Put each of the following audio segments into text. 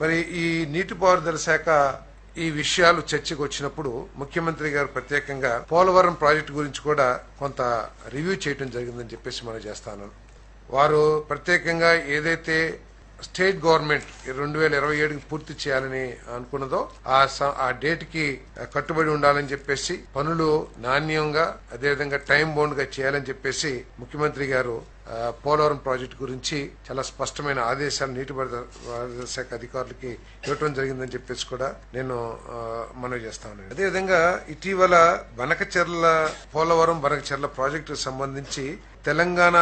మరి ఈ నీటిపారుదల శాఖ ఈ విషయాలు చర్చకు వచ్చినప్పుడు ముఖ్యమంత్రి గారు ప్రత్యేకంగా పోలవరం ప్రాజెక్టు గురించి కూడా కొంత రివ్యూ చేయడం జరిగిందని చెప్పేసి మనం చేస్తాను. వారు ప్రత్యేకంగా ఏదైతే స్టేట్ గవర్నమెంట్ రెండు వేల ఇరవై ఏడుకి పూర్తి చేయాలని అనుకున్నదో ఆ స- ఆ డేట్కి కట్టుబడి ఉండాలని చెప్పేసి పనులు నాణ్యంగా అదేవిధంగా టైం బౌండ్గా చేయాలని చెప్పేసి ముఖ్యమంత్రి గారు పోలవరం ప్రాజెక్టు గురించి చాలా స్పష్టమైన ఆదేశాలు నీటిపారుదల శాఖ అధికారులకి ఇవ్వటం జరిగిందని చెప్పేసి కూడా నేను మనవి చేస్తాను అదేవిధంగా ఇటీవల బనకచెర్ల పోలవరం బనకచెర్ల ప్రాజెక్టుకు సంబంధించి తెలంగాణ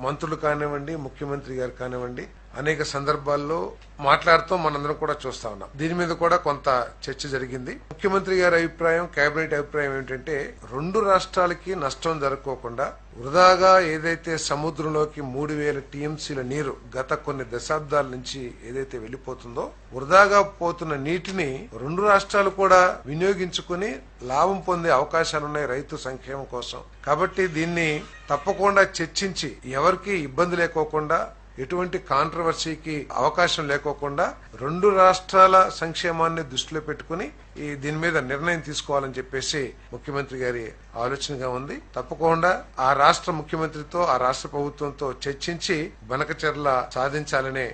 మంత్రులు కానివ్వండి ముఖ్యమంత్రి గారు కానివ్వండి అనేక సందర్భాల్లో మాట్లాడుతూ మనందరం కూడా చూస్తా ఉన్నాం. దీని మీద కూడా కొంత చర్చ జరిగింది. ముఖ్యమంత్రి గారి అభిప్రాయం కేబినెట్ అభిప్రాయం ఏంటంటే రెండు రాష్ట్రాలకి నష్టం జరగకోకుండా వృధాగా ఏదైతే సముద్రంలోకి మూడు వేల టీఎంసీల నీరు గత కొన్ని దశాబ్దాల నుంచి ఏదైతే వెళ్ళిపోతుందో వృధాగా పోతున్న నీటిని రెండు రాష్ట్రాలు కూడా వినియోగించుకుని లాభం పొందే అవకాశాలున్నాయి రైతు సంక్షేమం కోసం. కాబట్టి దీన్ని తప్పకుండా చర్చించి ఎవరికి ఇబ్బంది లేకోకుండా ఎటువంటి కాంట్రవర్సీకి అవకాశం లేకోకుండా రెండు రాష్ట్రాల సంక్షేమాన్ని దృష్టిలో పెట్టుకుని ఈ దీని మీద నిర్ణయం తీసుకోవాలని చెప్పేసి ముఖ్యమంత్రి గారి ఆలోచనగా ఉంది. తప్పకుండా ఆ రాష్ట్ర ముఖ్యమంత్రితో ఆ రాష్ట్ర ప్రభుత్వంతో చర్చించి బనకచెర్ల సాధించాలనే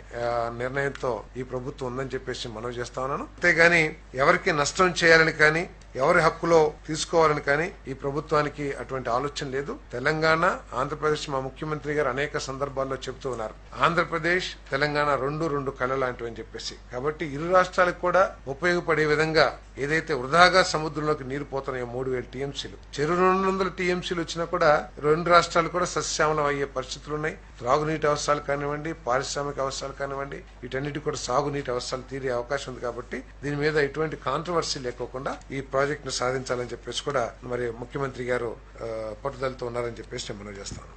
నిర్ణయంతో ఈ ప్రభుత్వం ఉందని చెప్పేసి మనవి చేస్తా ఉన్నాను. అంతేగాని ఎవరికి నష్టం చేయాలని కానీ ఎవరి హక్కులో తీసుకోవాలని కానీ ఈ ప్రభుత్వానికి అటువంటి ఆలోచన లేదు. తెలంగాణ ఆంధ్రప్రదేశ్ మా ముఖ్యమంత్రి గారు అనేక సందర్భాల్లో చెబుతూ ఉన్నారు. ఆంధ్రప్రదేశ్ తెలంగాణ రెండు రెండు కళ లాంటివి అని చెప్పేసి. కాబట్టి ఇరు రాష్ట్రాలకు కూడా ఉపయోగపడే విధంగా ఏదైతే వృధాగా సముద్రంలోకి నీరు పోతున్నాయో మూడు వేల టీఎంసీలు చెరు రెండు వందల టీఎంసీలు వచ్చినా కూడా రెండు రాష్ట్రాలు కూడా సస్యశ్యామలం అయ్యే పరిస్థితులు ఉన్నాయి. త్రాగునీటి అవసరాలు కానివ్వండి పారిశ్రామిక అవసరాలు కానివ్వండి వీటన్నిటి కూడా సాగునీటి అవసరాలు తీరే అవకాశం ఉంది కాబట్టి దీని మీద ఎటువంటి కాంట్రవర్సీ లేకోకుండా ఈ ప్రాజెక్టును సాధించాలని చెప్పేసి కూడా మరి ముఖ్యమంత్రి గారు పట్టుదలతో ఉన్నారని చెప్పేసి నేను మనవి చేస్తాను.